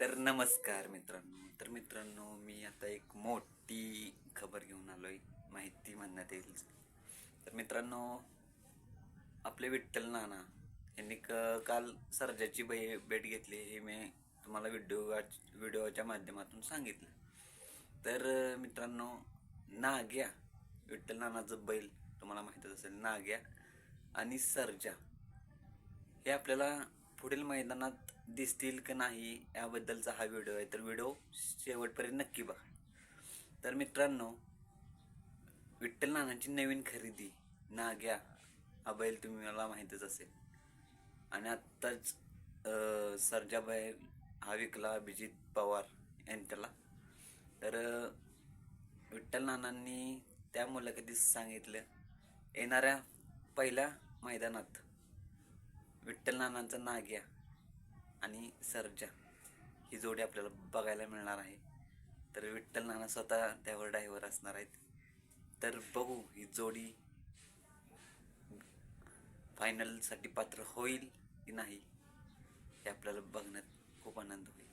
तर नमस्कार मित्रांनो. तर मित्रांनो मी आता एक मोठी खबर घेऊन आलो आहे माहिती म्हणण्यात येईल. तर मित्रांनो आपले विठ्ठल नाना यांनी क काल सर्जाची बै भेट घेतली हे मी तुम्हाला व्हिडिओ व्हिडिओच्या माध्यमातून सांगितलं. तर मित्रांनो नाग्या विठ्ठल नानाचं बैल तुम्हाला माहीतच असेल नाग्या आणि सर्जा हे आपल्याला पुढील मैदानात दिसतील का नाही याबद्दलचा हा व्हिडिओ आहे. तर व्हिडिओ शेवटपर्यंत नक्की बघा. तर मित्रांनो विठ्ठल नानाची नवीन खरेदी नाग्या हा बैल तुम्ही मला माहीतच असेल. आणि आत्ताच सरजाबाई बैल हा विकला अभिजित पवार यांच्याला. तर विठ्ठल नानांनी त्या मुलाखतीत सांगितलं येणाऱ्या पहिल्या मैदानात विठ्ठल नानांचा नाग्या आणि सर्जा ही जोडी आपल्याला बघायला मिळणार आहे. तर विठ्ठल नाना स्वतः त्यावर ड्रायव्हर असणार आहेत. तर बघू ही जोडी फायनलसाठी पात्र होईल की नाही हे आपल्याला बघण्यात खूप आनंद होईल.